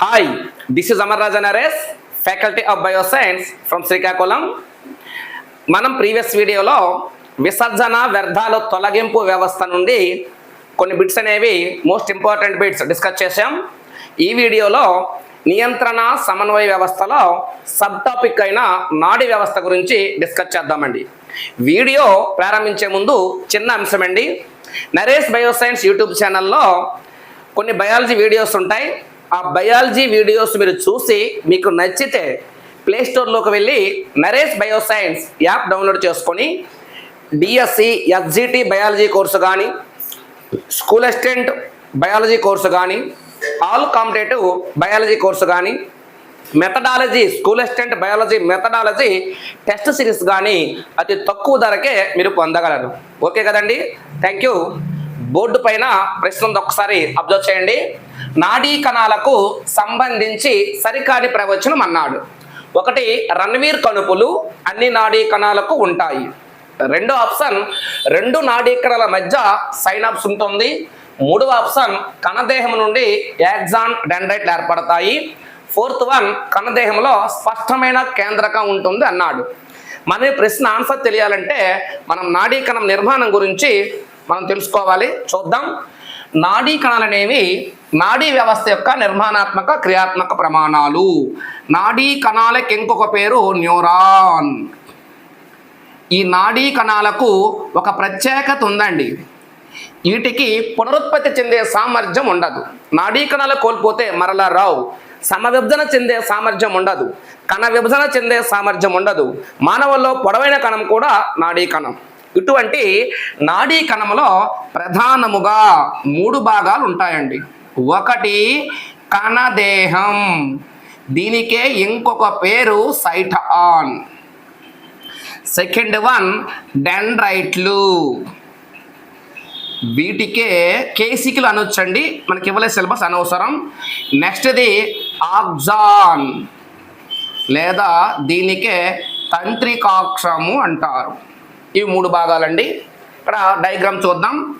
Hi this is Amar Raja Naresh faculty of bioscience from Srikakulam మనం previous వీడియోలో విసర్జన వ్యర్థాలు తొలగింపు వ్యవస్థ నుండి కొన్ని బిట్స్ అనేవి మోస్ట్ ఇంపార్టెంట్ బిట్స్ డిస్కస్ చేసాం ఈ వీడియోలో నియంత్రణ సమన్వయ వ్యవస్థలో సబ్ టాపిక్ అయిన నాడి వ్యవస్థ గురించి డిస్కస్ చేద్దామండి. వీడియో ప్రారంభించే ముందు చిన్న అంశం అండి. నరేష్ బయోసైన్స్ యూట్యూబ్ ఛానల్లో కొన్ని బయాలజీ వీడియోస్ ఉంటాయి. ఆ బయాలజీ వీడియోస్ మీరు చూసి మీకు నచ్చితే ప్లే స్టోర్లోకి వెళ్ళి నరేష్ బయోసైన్స్ యాప్ డౌన్లోడ్ చేసుకొని డిఎస్సి ఎస్జిటి బయాలజీ కోర్సు కానీ స్కూల్ అసిస్టెంట్ బయాలజీ కోర్సు కానీ ఆల్ కాంపిటేటివ్ బయాలజీ కోర్సు కానీ methodology school assistant biology methodology test series కానీ అతి తక్కువ ధరకే మీరు పొందగలరు. ఓకే కదండి? థ్యాంక్ యూ బోర్డు పైన ప్రశ్న ఒకసారి అబ్జర్వ్ చేయండి. నాడీ కణాలకు సంబంధించి సరికాని ప్రవచనం అన్నాడు. ఒకటి రణవీర్ కణుపులు అన్ని నాడీ కణాలకు ఉంటాయి. రెండో ఆప్షన్ రెండు నాడీ కణాల మధ్య సైనాప్స్ ఉంటుంది. మూడవ ఆప్షన్ కణదేహం నుండి యాక్సాన్ డెండ్రైట్లు ఏర్పడతాయి. ఫోర్త్ వన్ కణదేహంలో స్పష్టమైన కేంద్రకం ఉంటుంది అన్నాడు. మన ప్రశ్న ఆన్సర్ తెలియాలంటే మనం నాడీ కణం నిర్మాణం గురించి మనం తెలుసుకోవాలి. చూద్దాం. నాడీ కణాలు అనేవి నాడీ వ్యవస్థ యొక్క నిర్మాణాత్మక క్రియాత్మక ప్రమాణాలు. నాడీ కణాలకి ఇంకొక పేరు న్యూరాన్. ఈ నాడీ కణాలకు ఒక ప్రత్యేకత ఉందండి. వీటికి పునరుత్పత్తి చెందే సామర్థ్యం ఉండదు. నాడీ కణాలు కోల్పోతే మరలా రావు. సమవిభజన చెందే సామర్థ్యం ఉండదు. కణ విభజన చెందే సామర్థ్యం ఉండదు. మానవుల్లో పొడవైన కణం కూడా నాడీ కణం. ఇటువంటి నాడీ కణంలో ప్రధానముగా మూడు భాగాలు ఉంటాయండి ఒకటి కణదేహం దీనికే ఇంకొక పేరు సైటాన్. Second one డెండ్రైట్లు. వీటికే కేసికలు అనొచ్చండి మనకి ఇవ్వలే సిలబస్ అనవసరం. నెక్స్ట్ది ఆగ్జాన్ లేదా దీనికే తంత్రికాక్షము అంటారు. ఇవి మూడు భాగాలండి. ఇక్కడ డయాగ్రామ్ చూద్దాం.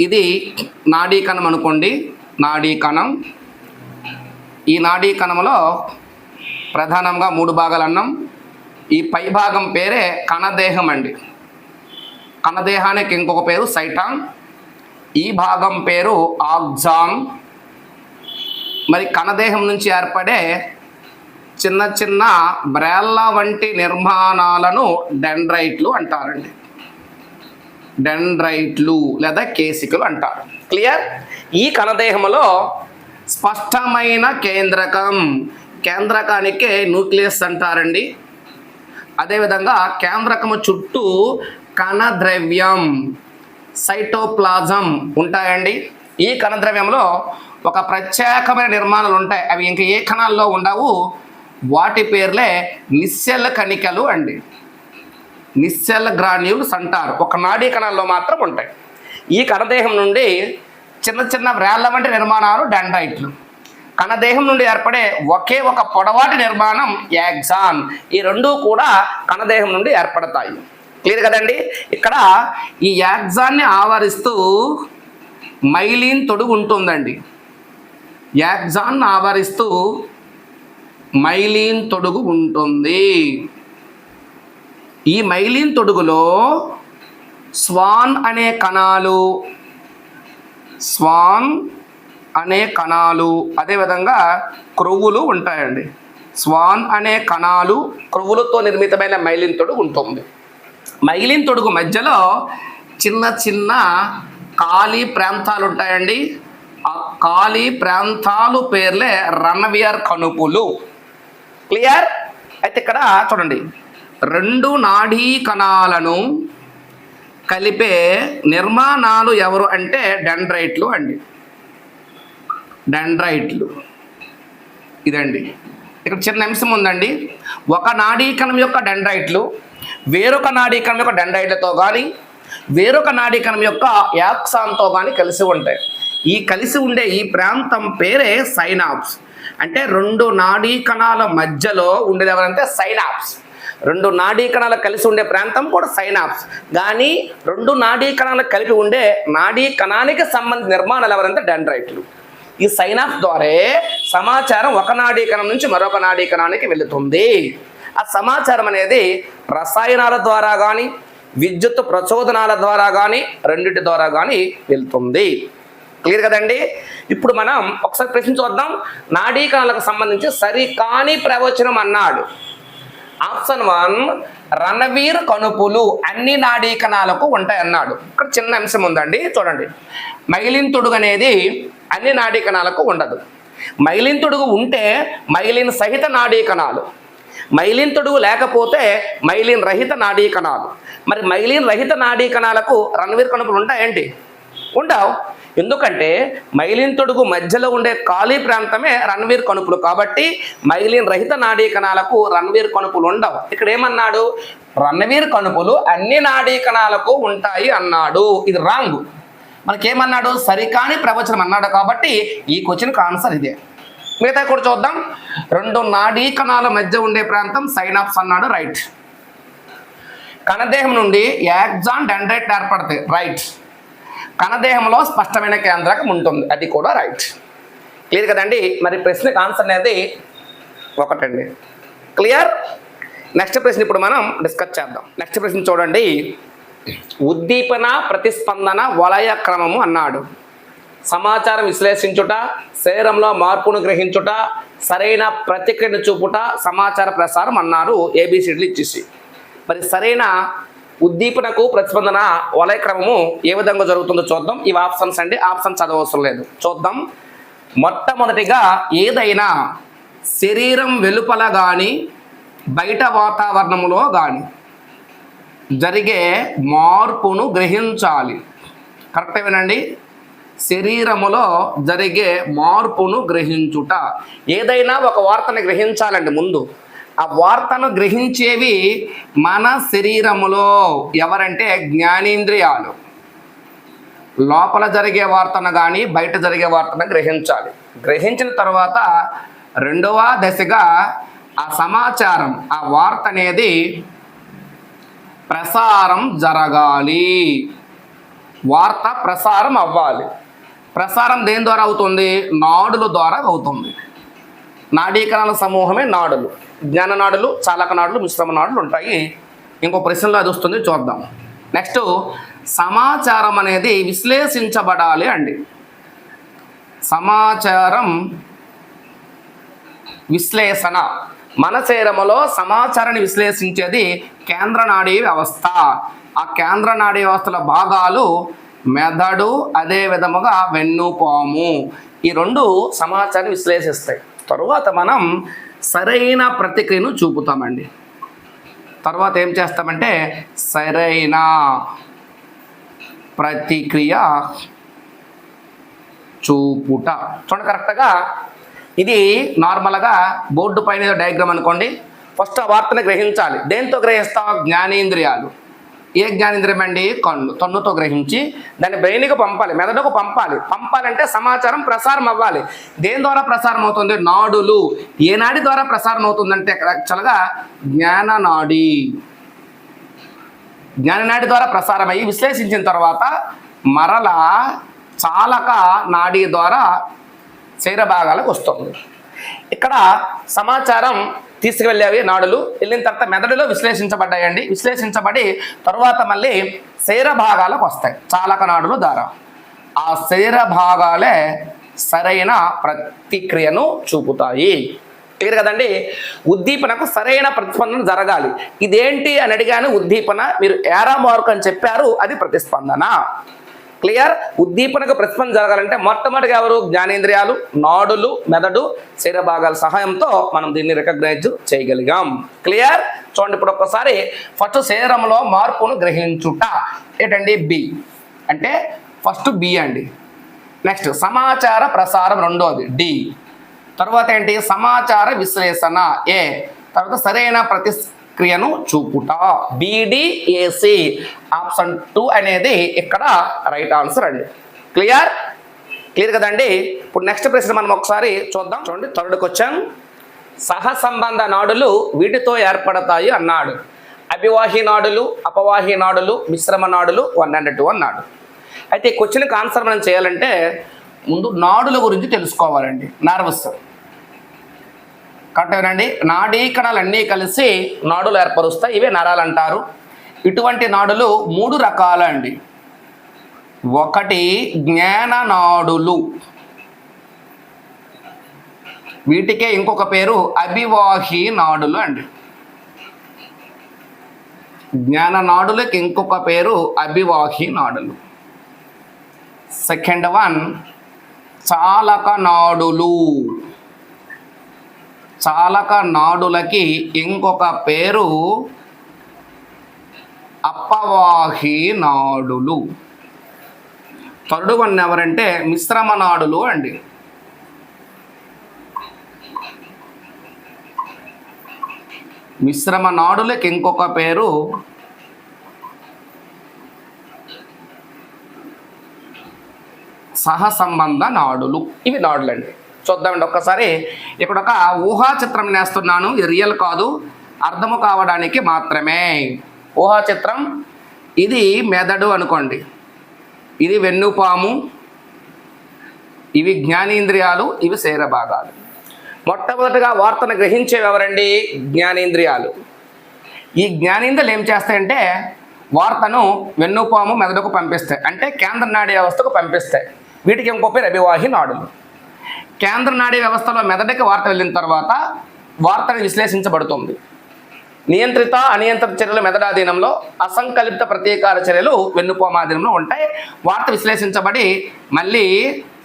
ఇది నాడీ కణం అనుకోండి. నాడీ కణం. ఈ నాడీ కణంలో ప్రధానంగా మూడు భాగాలు అన్నాం. ఈ పై భాగం పేరే కణదేహం అండి. కణదేహానికి ఇంకొక పేరు సైటాన్. ఈ భాగం పేరు ఆగ్జాన్ మరి కణదేహం నుంచి ఏర్పడే చిన్న చిన్న బ్రేళ్ళ వంటి నిర్మాణాలను డెండ్రైట్లు అంటారండి. డెండ్రైట్లు లేదా కేసికలు అంటారు. క్లియర్? ఈ కణదేహంలో స్పష్టమైన కేంద్రకం కేంద్రకానికే న్యూక్లియస్ అంటారండి. అదేవిధంగా కేంద్రకము చుట్టూ కణద్రవ్యం సైటోప్లాజం ఉంటాయండి. ఈ కణద్రవ్యంలో ఒక ప్రత్యేకమైన నిర్మాణాలు ఉంటాయి. అవి ఇంకా ఏ కణాల్లో ఉండవు. వాటి పేర్లే నిశ్చల కణికలు అండి. నిశ్చల గ్రాన్యూల్స్ అంటారు. ఒక నాడీ కణాల్లో మాత్రం ఉంటాయి. ఈ కణదేహం నుండి చిన్న చిన్న వ్రేళ్ళ వంటి నిర్మాణాలు డెండ్రైట్లు కణదేహం నుండి ఏర్పడే ఒకే ఒక పొడవాటి నిర్మాణం యాగ్జాన్ ఈ రెండూ కూడా కణదేహం నుండి ఏర్పడతాయి. క్లియర్ కదండి? ఇక్కడ ఈ యాగ్జాన్ని ఆవరిస్తూ మైలీన్ తొడుగు ఉంటుందండి. యాగ్జాన్ ఆవరిస్తూ మైలిన్ తొడుగు ఉంటుంది. ఈ మైలిన్ తొడుగులో స్వాన్ అనే కణాలు స్వాన్ అనే కణాలు అదేవిధంగా క్రొవ్వులు ఉంటాయండి. స్వాన్ అనే కణాలు క్రొవ్వులతో నిర్మితమైన మైలిన్ తొడుగు ఉంటుంది. మైలిన్ తొడుగు మధ్యలో చిన్న చిన్న ఖాళీ ప్రాంతాలు ఉంటాయండి. ఆ ఖాళీ ప్రాంతాలు పేర్లే రన్వియర్ కణుపులు. క్లియర్? అయితే ఇక్కడ చూడండి. రెండు నాడీ కణాలను కలిపే నిర్మాణాలు ఎవరు అంటే డెండ్రైట్లు అండి. డెండ్రైట్లు. ఇదండి. ఇక్కడ చిన్న అంశం ఉందండి. ఒక నాడీకణం యొక్క డెండ్రైట్లు వేరొక నాడీకణం యొక్క డెండ్రైట్లతో కానీ వేరొక నాడీకణం యొక్క యాక్సాన్తో కానీ కలిసి ఉంటాయి. ఈ కలిసి ఉండే ఈ ప్రాంతం పేరే సైనాప్స్. అంటే రెండు నాడీ కణాల మధ్యలో ఉండేది ఎవరంటే సైనాప్స్. రెండు నాడీ కణాలు కలిసి ఉండే ప్రాంతం కూడా సైనాప్స్. కానీ రెండు నాడీ కణాలు కలిపి ఉండే నాడీ కణానికి సంబంధించిన నిర్మాణాలు ఎవరంటే డెండ్రైట్లు. ఈ సైనాప్ ద్వారా సమాచారం ఒక నాడీకణం నుంచి మరొక నాడీకణానికి వెళుతుంది. ఆ సమాచారం అనేది రసాయనాల ద్వారా కానీ విద్యుత్ ప్రచోదనాల ద్వారా కానీ రెండింటి ద్వారా కానీ వెళ్తుంది. క్లియర్ కదండి? ఇప్పుడు మనం ఒకసారి ప్రశ్న చూద్దాం. నాడీకణాలకు సంబంధించి సరికాని ప్రవచనం అన్నాడు. ఆప్షన్ వన్ రణవీర్ కణుపులు అన్ని నాడీకణాలకు ఉంటాయి అన్నాడు. ఇక్కడ చిన్న అంశం ఉందండి చూడండి. మైలిన్ తొడుగు అనేది అన్ని నాడీకణాలకు ఉండదు. మైలిన్ తొడుగు ఉంటే మైలిన్ సహిత నాడీకణాలు. మైలిన్ తొడుగు లేకపోతే మైలిన్ రహిత నాడీకణాలు. మరి మైలిన్ రహిత నాడీకణాలకు రణవీర్ కణుపులు ఉంటాయండి ఉండవు. ఎందుకంటే మైలిన్ తొడుగు మధ్యలో ఉండే ఖాళీ ప్రాంతమే రణవీర్ కణుపులు కాబట్టి మైలిన్ రహిత నాడీ కణాలకు రణవీర్ కణుపులు ఉండవు. ఇక్కడ ఏమన్నాడు? రణవీర్ కణుపులు అన్ని నాడీ కణాలకు ఉంటాయి అన్నాడు. ఇది రాంగ్ మనకేమన్నాడు? సరికాని ప్రవచనం అన్నాడు కాబట్టి ఈ క్వశ్చన్కి ఆన్సర్ ఇదే. మిగతా కూడా చూద్దాం. రెండు నాడీ కణాల మధ్య ఉండే ప్రాంతం సైనాప్స్ అన్నాడు. రైట్ కణదేహం నుండి యాక్జాన్ డెండ్రైట్ ఏర్పడతాయి రైట్ కణదేహంలో స్పష్టమైన కేంద్రకం ఉంటుంది. అది కూడా రైట్ క్లియర్ కదండి? మరి ప్రశ్నకి ఆన్సర్ అనేది ఒకటండి. క్లియర్ నెక్స్ట్ ప్రశ్న ఇప్పుడు మనం డిస్కస్ చేద్దాం. నెక్స్ట్ ప్రశ్న చూడండి. ఉద్దీపన ప్రతిస్పందన వలయ క్రమము అన్నాడు. సమాచారం విశ్లేషించుట శరీరంలో మార్పును గ్రహించుట సరైన ప్రతిక్రియను చూపుట సమాచార ప్రసారం అన్నారు ఏబిసిడీలు ఇచ్చేసి మరి సరైన ఉద్దీపనకు ప్రతిస్పందన వలయ క్రమము ఏ విధంగా జరుగుతుందో చూద్దాం. ఇవి ఆప్షన్స్ అండి. ఆప్షన్ చదవవసరం లేదు. చూద్దాం. మొట్టమొదటిగా ఏదైనా శరీరం వెలుపల కానీ బయట వాతావరణంలో కానీ జరిగే మార్పును గ్రహించాలి. కరెక్ట్ వినండి. శరీరములో జరిగే మార్పును గ్రహించుట. ఏదైనా ఒక వార్తని గ్రహించాలండి ముందు. ఆ వార్తను గ్రహించేవి మన శరీరములో ఎవరంటే జ్ఞానేంద్రియాలు. లోపల జరిగే వార్తను కానీ బయట జరిగే వార్తను గ్రహించాలి. గ్రహించిన తర్వాత రెండవ దశగా ఆ సమాచారం ఆ వార్త అనేది ప్రసారం జరగాలి. వార్త ప్రసారం అవ్వాలి. ప్రసారం దేని ద్వారా అవుతుంది? నాడుల ద్వారా అవుతుంది. నాడీకరణ సమూహమే నాడులు. జ్ఞాన నాడులు చాలక నాడులు మిశ్రమ నాడులు ఉంటాయి. ఇంకో ప్రశ్నలో అది వస్తుంది చూద్దాం. నెక్స్ట్ సమాచారం అనేది విశ్లేషించబడాలి అండి. సమాచారం విశ్లేషణ. మన శరీరములో సమాచారాన్ని విశ్లేషించేది కేంద్ర నాడీ వ్యవస్థ. ఆ కేంద్ర నాడీ వ్యవస్థల భాగాలు మెదడు అదే విధముగా వెన్నుపాము. ఈ రెండు సమాచారాన్ని విశ్లేషిస్తాయి. తరువాత మనం సరైన ప్రతిక్రియను చూపుతామండి. తర్వాత ఏం చేస్తామంటే సరైన ప్రతిక్రియ చూపుట. చూడండి కరెక్ట్గా ఇది నార్మల్గా బోర్డు పైన డయాగ్రామ్ అనుకోండి ఫస్ట్ ఆ వార్తను గ్రహించాలి. దేంతో గ్రహిస్తావు జ్ఞానేంద్రియాలు. ఏ జ్ఞానేంద్రియం అండి? కన్ను కన్నుతో గ్రహించి దాన్ని బ్రెయిన్కి పంపాలి మెదడుకు పంపాలి. పంపాలంటే సమాచారం ప్రసారం అవ్వాలి. దేని ద్వారా ప్రసారం అవుతుంది? నాడులు. ఏ నాడి ద్వారా ప్రసారం అవుతుందంటే ఇక్కడ యాక్చువల్గా జ్ఞాననాడి జ్ఞాననాడి ద్వారా ప్రసారం విశ్లేషించిన తర్వాత మరల చాలక నాడీ ద్వారా శరీర భాగాలకు వస్తుంది. ఇక్కడ సమాచారం తీసుకువెళ్ళేవి నాడులు. వెళ్ళిన తర్వాత మెదడులో విశ్లేషించబడ్డాయండి. విశ్లేషించబడి తరువాత మళ్ళీ శరీర భాగాలకు వస్తాయి. చాలక నాడులు ద్వారా. ఆ శరీర భాగాలే సరైన ప్రతిక్రియను చూపుతాయి. క్లియర్ కదండి? ఉద్దీపనకు సరైన ప్రతిస్పందన జరగాలి. ఇదేంటి అని అడిగాను. ఉద్దీపన మీరు ఏరా మార్క్ అని చెప్పారు. అది ప్రతిస్పందన. క్లియర్ ఉద్దీపనకు ప్రతిస్పందన జరగాలంటే మొట్టమొదటిగా ఎవరు? జ్ఞానేంద్రియాలు నాడులు మెదడు శరీర భాగాల సహాయంతో మనం దీన్ని రికగ్నైజ్ చేయగలిగాం. క్లియర్? చూడండి ఇప్పుడు ఒక్కసారి ఫస్ట్ శరీరంలో మార్పును గ్రహించుట. ఏంటండి? బి అంటే ఫస్ట్ బి అండి. నెక్స్ట్ సమాచార ప్రసారం రెండోది. డి తర్వాత ఏంటి? సమాచార విశ్లేషణ. ఏ తర్వాత సరైన ప్రతి క్రియను చూపుట. బిడిఏసి ఆప్షన్ టూ అనేది ఇక్కడ రైట్ ఆన్సర్ అండి. క్లియర్ క్లియర్ కదండి? ఇప్పుడు నెక్స్ట్ ప్రశ్న మనం ఒకసారి చూద్దాం. చూడండి థర్డ్ క్వశ్చన్ సహసంబంధ నాడులు వీటితో ఏర్పడతాయి అన్నాడు. అభివాహి నాడులు అపవాహి నాడులు మిశ్రమ నాడులు వన్ అండ్ టూ అన్నాడు. అయితే ఈ క్వశ్చన్కి ఆన్సర్ మనం చేయాలంటే ముందు నాడుల గురించి తెలుసుకోవాలండి. నర్వస్ కరెక్టేనండి నాడీ కణాలు అన్నీ కలిసి నాడులు ఏర్పరుస్తాయి. ఇవే నరాలు అంటారు. ఇటువంటి నాడులు మూడు రకాలండి. ఒకటి జ్ఞాన నాడులు. వీటికే ఇంకొక పేరు అభివాహి నాడులు అండి. జ్ఞాన నాడులకి ఇంకొక పేరు అభివాహి నాడులు. సెకండ్ వన్ చాలక నాడులు. చాలక నాడులకి ఇంకొక పేరు అప్పవాహి నాడులు. తరుడు కొన్ని ఎవరంటే మిశ్రమ నాడులు అండి. మిశ్రమ నాడులకి ఇంకొక పేరు సహసంబంధ నాడులు. ఇవి నాడులండి. చూద్దామండి. ఒక్కసారి ఇక్కడ ఒక ఊహా చిత్రం నేస్తున్నాను. ఇది రియల్ కాదు. అర్థము కావడానికి మాత్రమే. ఊహా చిత్రం ఇది మెదడు అనుకోండి. ఇది వెన్నుపాము ఇవి జ్ఞానేంద్రియాలు ఇవి శరీరభాగాలు. మొట్టమొదటిగా వార్తను గ్రహించేవి ఎవరండి? జ్ఞానేంద్రియాలు. ఈ జ్ఞానేంద్రియాలు ఏం చేస్తాయంటే వార్తను వెన్నుపాము మెదడుకు పంపిస్తాయి. అంటే కేంద్ర నాడీ వ్యవస్థకు పంపిస్తాయి. వీటికి ఇంకో పేరు అభివాహి నాడులు. కేంద్ర నాడీ వ్యవస్థలో మెదడుకి వార్త వెళ్ళిన తర్వాత వార్తను విశ్లేషించబడుతుంది. నియంత్రిత అనియంత్రిత చర్యలు మెదడాధీనంలో అసంకల్పిత ప్రతీకార చర్యలు వెన్నుపోమాధీనంలో ఉంటాయి. వార్త విశ్లేషించబడి మళ్ళీ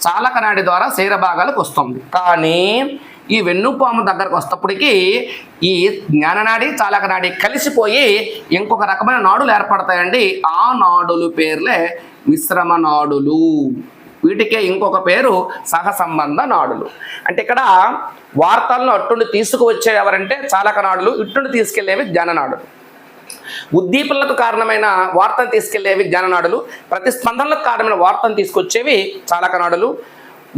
చాలక నాడి ద్వారా శరీర భాగాలకు వస్తుంది. కానీ ఈ వెన్నుపాము దగ్గరకు వస్తప్పటికీ ఈ జ్ఞాననాడి చాలక నాడి కలిసిపోయి ఇంకొక రకమైన నాడులు ఏర్పడతాయండి. ఆ నాడులు పేర్లే మిశ్రమ నాడులు. వీటికే ఇంకొక పేరు సహసంబంధ నాడులు. అంటే ఇక్కడ వార్తలను అట్టుండి తీసుకువచ్చే ఎవరంటే చాలక నాడులు ఇట్టుండి తీసుకెళ్ళేవి జ్ఞాననాడులు ఉద్దీపనలకు కారణమైన వార్తను తీసుకెళ్ళేవి జ్ఞాననాడులు ప్రతిస్పందనలకు కారణమైన వార్తను తీసుకొచ్చేవి చాలక నాడులు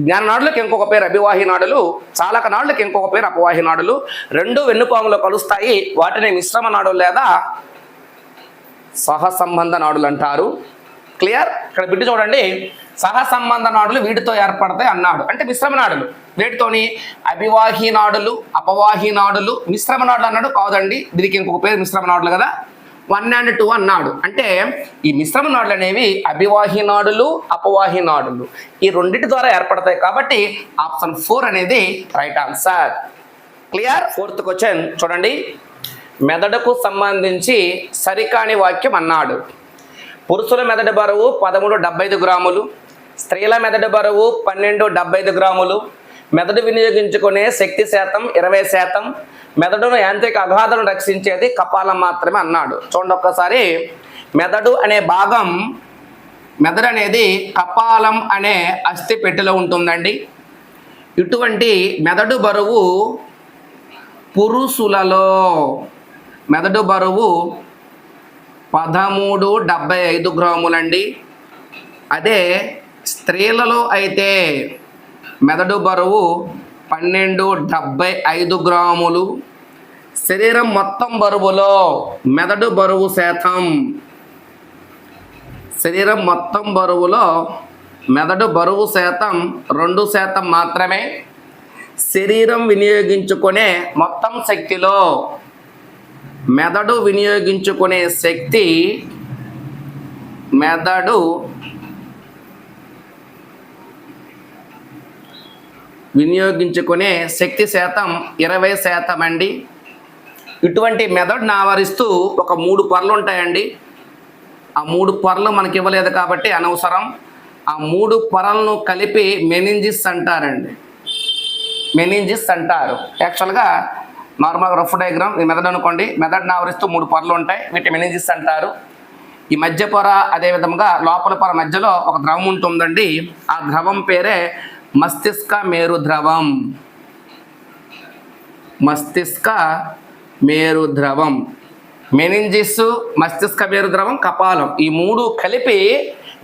జ్ఞాననాడులకు ఇంకొక పేరు అభివాహి నాడులు చాలక నాడులకు ఇంకొక పేరు అపవాహి నాడులు. రెండు వెన్నుపాములో కలుస్తాయి వాటిని మిశ్రమ నాడులు లేదా సహసంబంధ నాడులు అంటారు. క్లియర్? ఇక్కడ బిడ్డ చూడండి. సహసంబంధ నాడులు వీటితో ఏర్పడతాయి అన్నాడు. అంటే మిశ్రమ నాడులు. వీటితోని? అభివాహి నాడులు అపవాహి నాడులు. మిశ్రమ నాడులు అన్నాడు కాదండి. దీనికి ఇంకొక పేరు మిశ్రమ నాడులు కదా. వన్ అండ్ టూ అన్నాడు. అంటే ఈ మిశ్రమ నాడులు అనేవి అభివాహి నాడులు అపవాహి నాడులు. ఈ రెండింటి ద్వారా ఏర్పడతాయి కాబట్టి ఆప్షన్ ఫోర్ అనేది right answer. Clear? Fourth question. చూడండి. మెదడుకు సంబంధించి సరికాని వాక్యం అన్నాడు. పురుషుల మెదడు బరువు పదమూడు డెబ్బై ఐదు గ్రాములు స్త్రీల మెదడు బరువు పన్నెండు డెబ్బై ఐదు గ్రాములు. మెదడు వినియోగించుకునే శక్తి శాతం ఇరవై శాతం. మెదడును యాంత్రిక అగాధను రక్షించేది కపాలం మాత్రమే అన్నాడు. చూడండి ఒక్కసారి. మెదడు అనే భాగం మెదడు అనేది కపాలం అనే అస్థి పెట్టెలో ఉంటుందండి. ఇటువంటి మెదడు బరువు పురుషులలో మెదడు బరువు పదమూడు డెబ్బై ఐదు గ్రాములండి. అదే స్త్రీలలో అయితే మెదడు బరువు పన్నెండు డెబ్బై ఐదు గ్రాములు. శరీరం మొత్తం బరువులో మెదడు బరువు శాతం. శరీరం మొత్తం బరువులో మెదడు బరువు శాతం రెండు శాతం మాత్రమే. శరీరం వినియోగించుకునే మొత్తం శక్తిలో మెదడు వినియోగించుకునే శక్తి మెదడు వినియోగించుకునే శక్తి శాతం ఇరవై శాతం అండి. ఇటువంటి మెదడును ఆవరిస్తూ ఒక మూడు పొరలు ఉంటాయండి. ఆ మూడు పొరలు మనకి ఇవ్వలేదు కాబట్టి అనవసరం. ఆ మూడు పొరలను కలిపి మెనింజిస్ అంటారండి. మెనింజిస్ అంటారు. యాక్చువల్గా నార్మల్గా రఫ్ డయాగ్రామ్ ఈ మెదడు అనుకోండి. మెదడును ఆవరిస్తూ మూడు పొరలు ఉంటాయి. వీటి మెనింజిస్ అంటారు. ఈ మధ్య పొర అదేవిధంగా లోపల పొర మధ్యలో ఒక ద్రవం ఉంటుందండి. ఆ ద్రవం పేరే మస్తిష్క మేరు ద్రవం మస్తిష్క మేరు ద్రవం మెనింజిస్ మస్తిష్క మేరు ద్రవం కపాలం ఈ మూడు కలిపి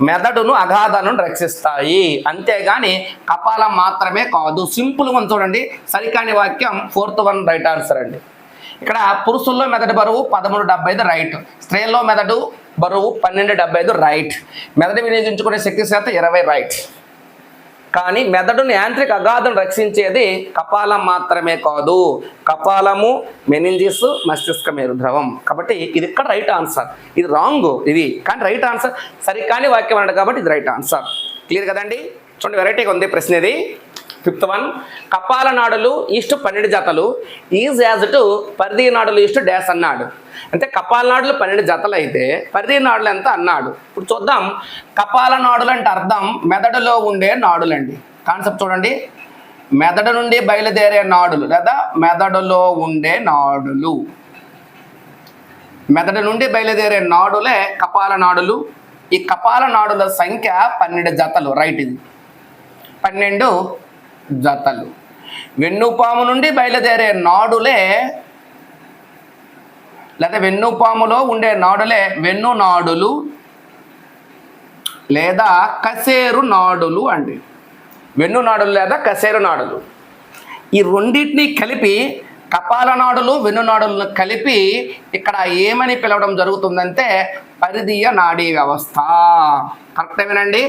మెదడును అగాధను రక్షిస్తాయి. అంతేగాని కపాలం మాత్రమే కాదు. సింపుల్గా వన్ చూడండి. సరికాని వాక్యం ఫోర్త్ వన్ రైట్ ఆన్సర్ అండి. ఇక్కడ పురుషుల్లో మెదడు బరువు పదమూడు డెబ్బై ఐదు రైట్. స్త్రీల్లో మెదడు బరువు పన్నెండు డెబ్బై ఐదు రైట్. మెదడు వినియోగించుకునే శక్తి శాతం ఇరవై రైట్. కానీ మెదడుని యాంత్రిక అగాధం రక్షించేది కపాలం మాత్రమే కాదు. కపాలము మెనింజిస్ మస్తిష్క మేరుద్రవం. కాబట్టి ఇది ఇక్కడ రైట్ ఆన్సర్. ఇది రాంగ్ ఇది. కానీ రైట్ ఆన్సర్ సరికాని వాక్యం అన్నాడు కాబట్టి ఇది రైట్ ఆన్సర్. క్లియర్ కదండి? చూడండి వెరైటీగా ఉంది ప్రశ్న ఇది. ఫిఫ్త్ వన్ కపాల నాడులు ఈస్ట్ పన్నెండు జతలు. ఈజ్ యాజ్ టు పరిధి నాడులు ఈస్ట్ డాష్ అన్నాడు. అంటే కపాలనాడులు పన్నెండు జతలు అయితే పరిధి నాడులు ఎంత? అన్నాడు. ఇప్పుడు చూద్దాం. కపాల నాడులు అంటే అర్థం మెదడులో ఉండే నాడులండి. కాన్సెప్ట్ చూడండి. మెదడు నుండి బయలుదేరే నాడులు లేదా మెదడులో ఉండే నాడులు. మెదడు నుండి బయలుదేరే నాడులే కపాల నాడులు. ఈ కపాల నాడుల సంఖ్య పన్నెండు జతలు. రైట్ ఇది. పన్నెండు జతలు. వెన్నుపాము నుండి బయలుదేరే నాడులే లేదా వెన్నుపాములో ఉండే నాడులే వెన్ను నాడులు లేదా కసేరు నాడులు అండి. వెన్ను నాడులు లేదా కసేరు నాడులు. ఈ రెండింటిని కలిపి కపాల నాడులు వెన్ను నాడులను కలిపి ఇక్కడ ఏమని పిలవడం జరుగుతుందంటే పరిధీయ నాడీ వ్యవస్థ. కరెక్టేనండి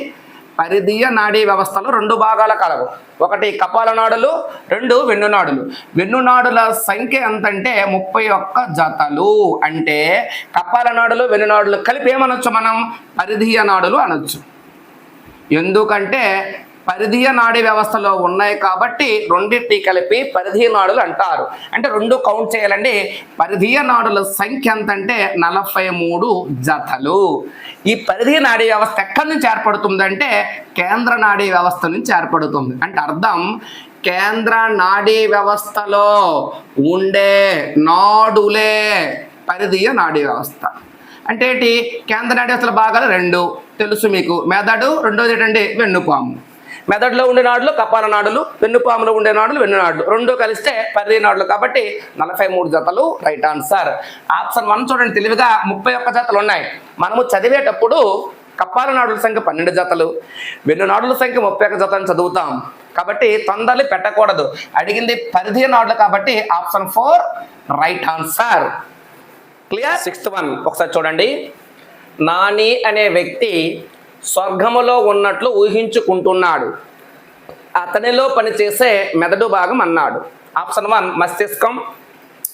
పరిధీయ నాడీ వ్యవస్థలో రెండు భాగాల కలవు. ఒకటి కపాల నాడులు రెండు వెన్నునాడులు వెన్నునాడుల సంఖ్య ఎంతంటే ముప్పై ఒక్క జతలు. అంటే కపాల నాడులు వెన్నునాడులు కలిపి ఏమనొచ్చు మనం? పరిధీయ నాడులు అనొచ్చు. ఎందుకంటే పరిధీయ నాడీ వ్యవస్థలో ఉన్నాయి కాబట్టి రెండింటి కలిపి పరిధీయ నాడులు అంటారు. అంటే రెండు కౌంట్ చేయాలండి. పరిధీయ నాడుల సంఖ్య ఎంత అంటే నలభై మూడు జతలు. ఈ పరిధీయ నాడీ వ్యవస్థ ఎక్కడి నుంచి ఏర్పడుతుందంటే కేంద్ర నాడీ వ్యవస్థ నుంచి ఏర్పడుతుంది. అంటే అర్థం కేంద్ర నాడీ వ్యవస్థలో ఉండే నాడులే పరిధీయ నాడీ వ్యవస్థ. అంటే ఏంటి? కేంద్ర నాడీ వ్యవస్థల భాగాలు రెండు. తెలుసు మీకు. మెదడు రెండోది ఏంటంటే వెన్నుపాము. మెదడులో ఉండే నాడులు కపాల నాడులు వెన్నుపాములో ఉండే నాడులు వెన్ను నాడులు. రెండు కలిస్తే పరిధి నాడులు కాబట్టి నలభై మూడు జతలు రైట్ ఆన్సర్. ఆప్షన్ వన్ చూడండి తెలివిగా ముప్పై ఒక్క జతలు ఉన్నాయి. మనము చదివేటప్పుడు కప్పాల నాడుల సంఖ్య పన్నెండు జతలు వెన్ను నాడుల సంఖ్య ముప్పై ఒక్క జతలు చదువుతాం. కాబట్టి తొందరలు పెట్టకూడదు. అడిగింది పరిధి నాడులు కాబట్టి option four right answer. Clear? Sixth one ఒకసారి చూడండి. నాని అనే వ్యక్తి స్వర్గములో ఉన్నట్లు ఊహించుకుంటున్నాడు. అతనిలో పనిచేసే మెదడు భాగం అన్నాడు. ఆప్షన్ వన్ మస్తిష్కం.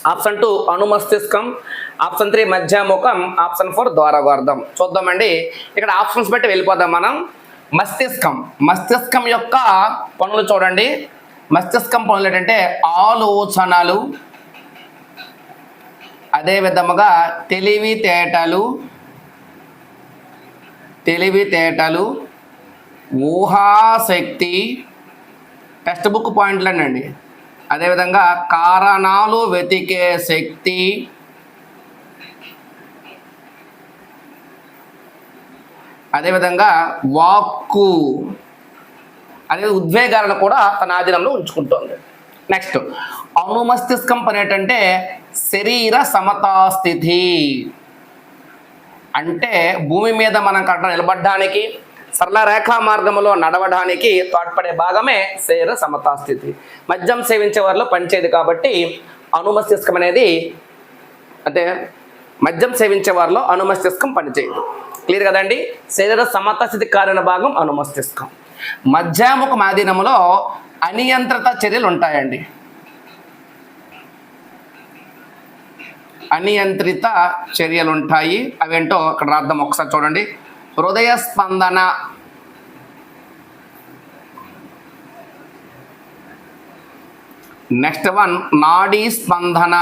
ఆప్షన్ టూ అణుమస్తిష్కం. ఆప్షన్ త్రీ మధ్యాముఖం. ఆప్షన్ ఫోర్ ద్వారగోర్ధం. చూద్దామండి. ఇక్కడ ఆప్షన్స్ బట్టి వెళ్ళిపోదాం మనం. మస్తిష్కం. మస్తిష్కం యొక్క పనులు చూడండి. మస్తిష్కం పనులు ఏంటంటే ఆలోచనలు. అదే విధముగా తెలివితేటలు. తెలివితేటలు ఊహాశక్తి టెక్స్ట్ బుక్ పాయింట్లనండి. అదేవిధంగా కారణాలు వెతికే శక్తి అదేవిధంగా వాక్కు అదే ఉద్వేగాలను కూడా తన ఆధీనంలో ఉంచుకుంటోంది. నెక్స్ట్ అనుమస్తిష్కం పని ఏంటంటే శరీర సమతాస్థితి. అంటే భూమి మీద మనం కట్ట నిలబడడానికి సరళ రేఖా మార్గంలో నడవడానికి తోడ్పడే భాగమే శరీర సమతాస్థితి మద్యం సేవించే వారిలో పనిచేయదు కాబట్టి అనుమస్తిష్కం అనేది అంటే మద్యం సేవించే వారిలో అనుమస్తిష్కం పనిచేయదు. క్లియర్ కదండి? శరీర సమతాస్థితి కారణ భాగం అనుమస్తిష్కం. మధ్యాముఖ మాధీనంలో అనియంత్రిత చర్యలు ఉంటాయండి అనియంత్రిత చర్యలు ఉంటాయి అవేంటో అక్కడ రాద్దాం. ఒకసారి చూడండి. హృదయ స్పందన. నెక్స్ట్ వన్ నాడీ స్పందన.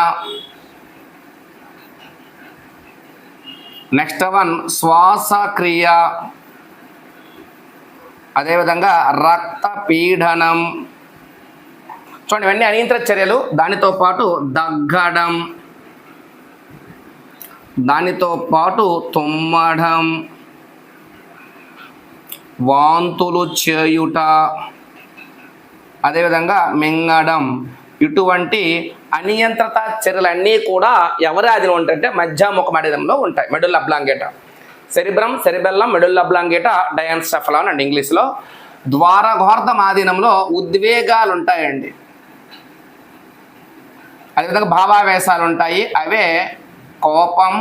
నెక్స్ట్ వన్ శ్వాసక్రియ. అదేవిధంగా రక్త పీడనం చూడండి ఇవన్నీ అనియంత్రిత చర్యలు. దానితో పాటు దగ్గడం. దానితో పాటు తుమ్మడం వాంతులు చేయుట అదేవిధంగా మింగడం ఇటువంటి అనియంత్రిత చర్యలన్నీ కూడా ఎవరి ఆధీనం ఉంటాయంటే మధ్యాముఖ మడిదంలో ఉంటాయి. Medulla oblongata. Cerebrum cerebellum medulla oblongata diencephalon అండి ఇంగ్లీష్లో. ద్వారఘోర్ధం ఆధీనంలో ఉద్వేగాలు ఉంటాయండి అదేవిధంగా భావావేశాలు ఉంటాయి అవే కోపం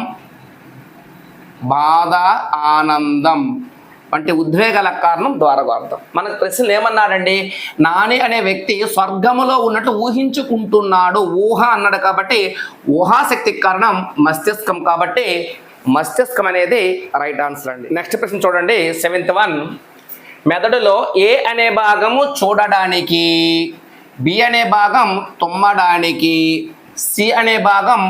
బాధ ఆనందం వంటి ఉద్వేగాల కారణం ద్వారగోర్థం మనకు ప్రశ్నలు ఏమన్నాడండి నాని అనే వ్యక్తి స్వర్గములో ఉన్నట్టు ఊహించుకుంటున్నాడు. ఊహ అన్నాడు కాబట్టి ఊహాశక్తికి కారణం మస్తిష్కం కాబట్టి మస్తిష్కం అనేది రైట్ ఆన్సర్ అండి. నెక్స్ట్ ప్రశ్న చూడండి. Seventh one. మెదడులో ఏ అనే భాగము చూడడానికి బి అనే భాగం తుమ్మడానికి సి అనే భాగం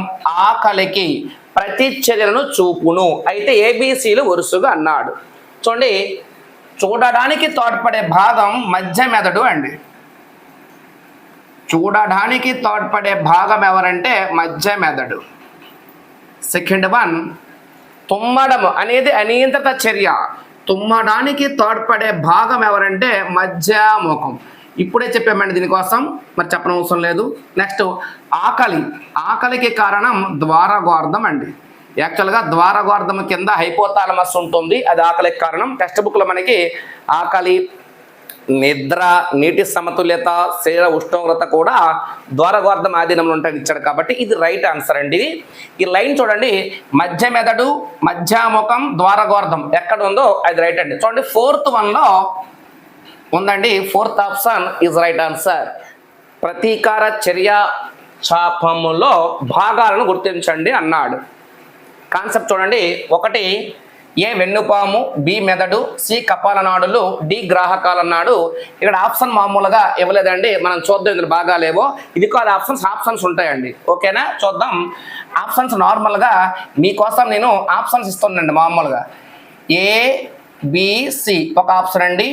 ఆకలికి ప్రతిచర్యలను చూపును. అయితే ఏబిసిలు వరుసగా అన్నాడు. చూడండి చూడడానికి తోడ్పడే భాగం మధ్య మెదడు అండి. చూడడానికి తోడ్పడే భాగం ఎవరంటే మధ్య మెదడు. సెకండ్ వన్ తుమ్మడం అనేది అనియంత్రిత చర్య. తుమ్మడానికి తోడ్పడే భాగం ఎవరంటే మధ్యాముఖం. ఇప్పుడే చెప్పామండి దీనికోసం మరి చెప్పడం అవసరం లేదు. నెక్స్ట్ ఆకలి. ఆకలికి కారణం ద్వారగోర్ధం అండి యాక్చువల్గా ద్వారగోర్ధం కింద హైపోతాలమస్ ఉంటుంది. అది ఆకలికి కారణం. టెక్స్ట్ బుక్లో మనకి ఆకలి నిద్ర నీటి సమతుల్యత శరీర ఉష్ణోగ్రత కూడా ద్వారగోర్ధం ఆధీనంలో ఉంటాయని ఇచ్చాడు కాబట్టి ఇది రైట్ ఆన్సర్ అండి ఇది. ఈ లైన్ చూడండి. మధ్య మెదడు మధ్యాముఖం ద్వారగోర్ధం ఎక్కడ ఉందో అది రైట్ అండి. చూడండి ఫోర్త్ వన్లో ఉందండి. Fourth option is right answer ప్రతీకార చర్య చాపములో భాగాలను గుర్తించండి అన్నాడు. కాన్సెప్ట్ చూడండి. ఒకటి ఏ వెన్నుపాము బి మెదడు సి కపాలనాడులు డి గ్రాహకాలన్నాడు ఇక్కడ ఆప్షన్ మామూలుగా ఇవ్వలేదండి. మనం చూద్దాం ఇందులో బాగాలేవో ఇది కాదు ఆప్షన్స్ ఆప్షన్స్ ఉంటాయండి. ఓకేనా? చూద్దాం. ఆప్షన్స్ నార్మల్గా మీకోసం నేను ఆప్షన్స్ ఇస్తున్నానండి మామూలుగా. ఏ బిసి ఒక ఆప్షన్ అండి.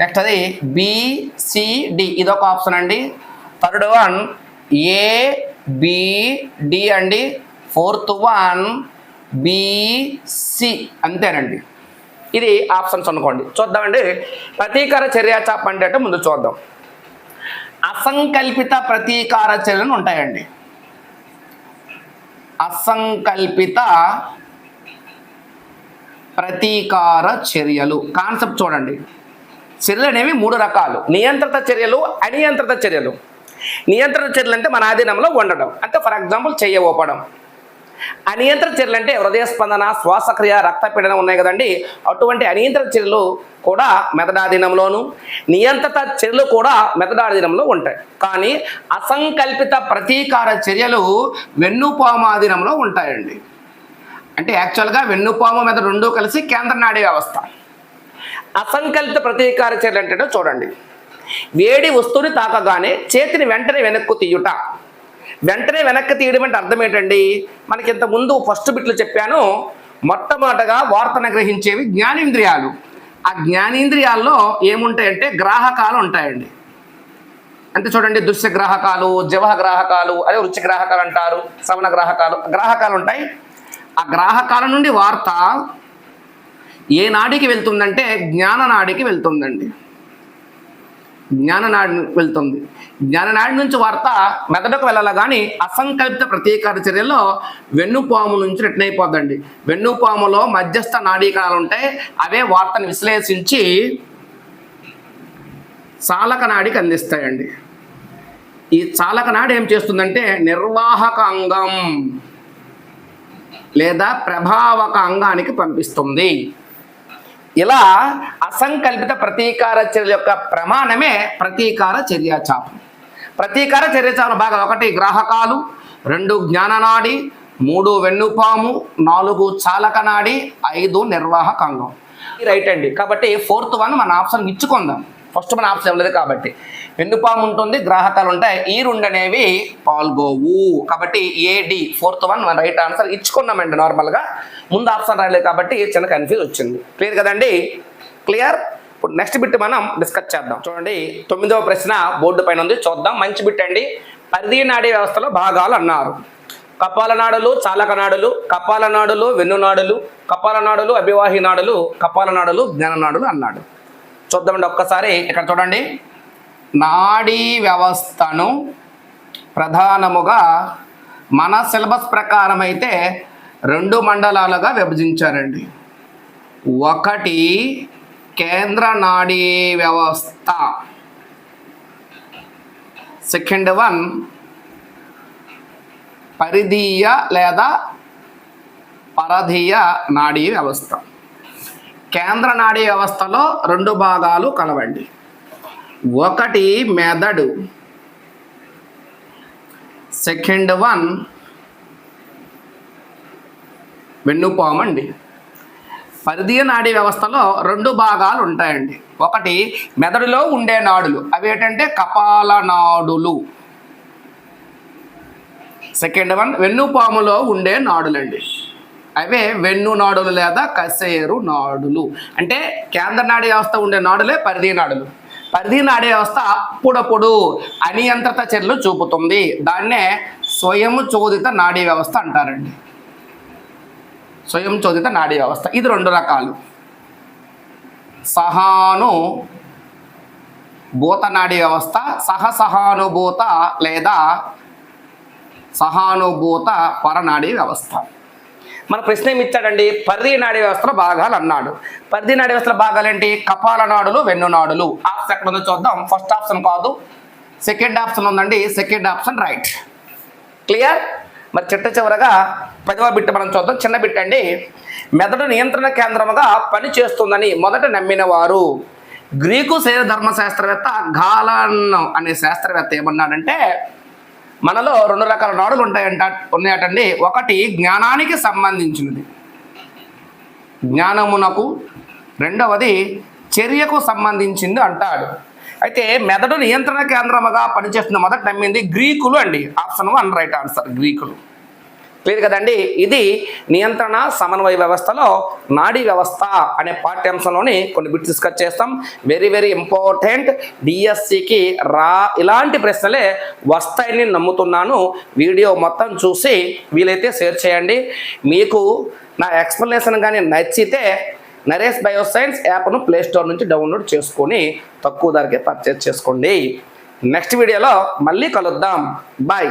నెక్స్ట్ అది బిసిడి ఇది ఒక ఆప్షన్ అండి. థర్డ్ వన్ ఏబిడి అండి. ఫోర్త్ వన్ బిసి అంతేనండి. ఇది ఆప్షన్స్ అనుకోండి. చూద్దామండి. ప్రతీకార చర్య చెప్పండి అంటే ముందు చూద్దాం. అసంకల్పిత ప్రతీకార చర్యలు ఉంటాయండి. అసంకల్పిత ప్రతీకార చర్యలు. కాన్సెప్ట్ చూడండి. చర్యలు అనేవి మూడు రకాలు. నియంత్రిత చర్యలు అనియంత్రిత చర్యలు. నియంత్రిత చర్యలు అంటే మన ఆధీనంలో ఉండడం. అంటే ఫర్ ఎగ్జాంపుల్ చెయ్య ఊపడం. అనియంత్రిత చర్యలు అంటే హృదయ స్పందన శ్వాసక్రియ రక్తపీడనం ఉన్నాయి కదండి. అటువంటి అనియంత్రిత చర్యలు కూడా మెదడాధీనంలోను నియంత్రిత చర్యలు కూడా మెదడాధీనంలో ఉంటాయి. కానీ అసంకల్పిత ప్రతీకార చర్యలు వెన్నుపామాధీనంలో ఉంటాయండి. అంటే యాక్చువల్గా వెన్నుపాము మీద రెండు కలిసి కేంద్ర నాడీ వ్యవస్థ. అసంకల్పిత ప్రతీకార చర్యలు అంటే చూడండి. వేడి వస్తువుని తాకగానే చేతిని వెంటనే వెనక్కు తీయుట. వెంటనే వెనక్కి తీయడం అంటే అర్థం ఏంటండి? మనకి ఇంత ముందు ఫస్ట్ బిట్లు చెప్పాను మొట్టమొదటగా వార్తను గ్రహించేవి జ్ఞానేంద్రియాలు. ఆ జ్ఞానేంద్రియాల్లో ఏముంటాయంటే గ్రాహకాలు ఉంటాయండి. అంటే చూడండి దృశ్య గ్రాహకాలు జవహ గ్రాహకాలు అదే రుచి గ్రాహకాలు అంటారు శ్రవణ గ్రాహకాలు గ్రాహకాలు ఉంటాయి. ఆ గ్రాహకాల నుండి వార్త ఏ నాడికి వెళ్తుందంటే జ్ఞాననాడికి వెళ్తుందండి. జ్ఞాననాడి వెళ్తుంది. జ్ఞాననాడి నుంచి వార్త మెదడుకు వెళ్ళాలి కానీ అసంకల్పిత ప్రతీకార చర్యలో వెన్నుపాము నుంచి రిటర్న్ అయిపోద్దండి. వెన్నుపాములో మధ్యస్థ నాడీకణాలు ఉంటాయి అవే వార్తను విశ్లేషించి చాలక నాడికి అందిస్తాయండి. ఈ చాలక నాడి ఏం చేస్తుందంటే నిర్వాహక అంగం లేదా ప్రభావక అంగానికి పంపిస్తుంది. ఇలా అసంకల్పిత ప్రతీకార చర్య యొక్క ప్రమాణమే ప్రతీకార చర్యాచాపం ప్రతీకార చర్యచాపం బాగా ఒకటి గ్రాహకాలు రెండు జ్ఞాననాడి మూడు వెన్నుపాము నాలుగు చాలకనాడి ఐదు నిర్వాహకాంగం. రైట్ అండి. కాబట్టి ఫోర్త్ వన్ మన ఆప్షన్ ఇచ్చుకుందాం. ఫస్ట్ మన ఆప్షన్ ఇవ్వలేదు కాబట్టి. వెన్నుపాము ఉంటుంది గ్రాహకాలు ఉంటాయి ఈ రెండు అనేవి పాల్గోవు. కాబట్టి ఏడి ఫోర్త్ వన్ మన రైట్ ఆన్సర్ ఇచ్చుకున్నామండి నార్మల్గా. ముందు ఆప్షన్ రాలేదు కాబట్టి చిన్న కన్ఫ్యూజ్ వచ్చింది. క్లియర్ కదండి? క్లియర్ ఇప్పుడు నెక్స్ట్ బిట్ మనం డిస్కస్ చేద్దాం. చూడండి తొమ్మిదవ ప్రశ్న బోర్డు పైన ఉంది. చూద్దాం మంచి బిట్ అండి. పరిధి నాడీ వ్యవస్థలో భాగాలు అన్నారు. కపాల నాడులు కపాలనాడులు వెన్నునాడులు కపాలనాడులు వెన్ను నాడులు అభివాహి నాడులు కపాలనాడులు జ్ఞాననాడులు జ్ఞాన నాడులు అన్నాడు. చూద్దామండి ఒక్కసారి. ఇక్కడ చూడండి. నాడీ వ్యవస్థను ప్రధానముగా మన సిలబస్ ప్రకారం అయితే రెండు మండలాలుగా విభజించారండి. ఒకటి కేంద్ర నాడీ వ్యవస్థ. సెకండ్ వన్ పరిధీయ లేదా పరధీయ నాడీ వ్యవస్థ. కేంద్ర నాడీ వ్యవస్థలో రెండు భాగాలు కలవండి. ఒకటి మెదడు. సెకండ్ వన్ వెన్నుపాము అండి పరిధీయ నాడీ వ్యవస్థలో రెండు భాగాలు ఉంటాయండి ఒకటి మెదడులో ఉండే నాడులు అవి ఏంటంటే కపాల నాడులు. సెకండ్ వన్ వెన్నుపాములో ఉండే నాడులండి. అవే వెన్ను నాడులు లేదా కసేరు నాడులు. అంటే కేంద్ర నాడీ వ్యవస్థ ఉండే నాడులే పరిధి నాడులు. పరిధి నాడీ వ్యవస్థ అప్పుడప్పుడు అనియంత్రిత చర్యలు చూపుతుంది. దాన్నే స్వయం చోదిత నాడీ వ్యవస్థ అంటారండి. స్వయం చోదిత నాడీ వ్యవస్థ. ఇది రెండు రకాలు. సహాను భూత నాడీ వ్యవస్థ సహసహానుభూత లేదా సహానుభూత పరనాడీ వ్యవస్థ. మన ప్రశ్న ఏమిచ్చాడండి పరిధి నాడీ వ్యవస్థల భాగాలు అన్నాడు. పరిధి నాడీ వ్యవస్థల భాగాలు ఏంటి? కపాల నాడులు వెన్ను నాడులు. ఆప్షన్ ఎక్కడ ఉందో చూద్దాం. ఫస్ట్ ఆప్షన్ కాదు. సెకండ్ ఆప్షన్ ఉందండి. Second option right. క్లియర్? మరి చిట్ట చివరగా పదవ బిట్ట మనం చూద్దాం. చిన్న బిట్ట అండి. మెదడు నియంత్రణ కేంద్రముగా పనిచేస్తుందని మొదట నమ్మిన వారు గ్రీకు శరీర ధర్మ శాస్త్రవేత్త గాలన్ అనే శాస్త్రవేత్త ఏమన్నాడంటే మనలో రెండు రకాల నాడులు ఉంటాయంట ఉన్నాయటండి. ఒకటి జ్ఞానానికి సంబంధించినది. జ్ఞానమునకు రెండవది చర్యకు సంబంధించింది అంటాడు. అయితే మెదడు నియంత్రణ కేంద్రముగా పనిచేస్తున్న మొదట నమ్మింది గ్రీకులు అండి. ఆప్షన్ వన్ రైట్ ఆన్సర్ గ్రీకులు. క్లియర్ కదండి? ఇది నియంత్రణ సమన్వయ వ్యవస్థలో నాడీ వ్యవస్థ అనే పాఠ్యాంశంలోని కొన్ని బిట్స్ డిస్కస్ చేస్తాం. వెరీ వెరీ ఇంపార్టెంట్ డిఎస్సికి రా ఇలాంటి ప్రశ్నలే వస్తాయని నమ్ముతున్నాను. వీడియో మొత్తం చూసి వీలైతే షేర్ చేయండి. మీకు నా ఎక్స్ప్లెనేషన్ కానీ నచ్చితే నరేష్ బయోసైన్స్ యాప్ను ప్లేస్టోర్ నుంచి డౌన్లోడ్ చేసుకొని తక్కువ ధరకే పర్చేస్ చేసుకోండి. నెక్స్ట్ వీడియోలో మళ్ళీ కలుద్దాం. బాయ్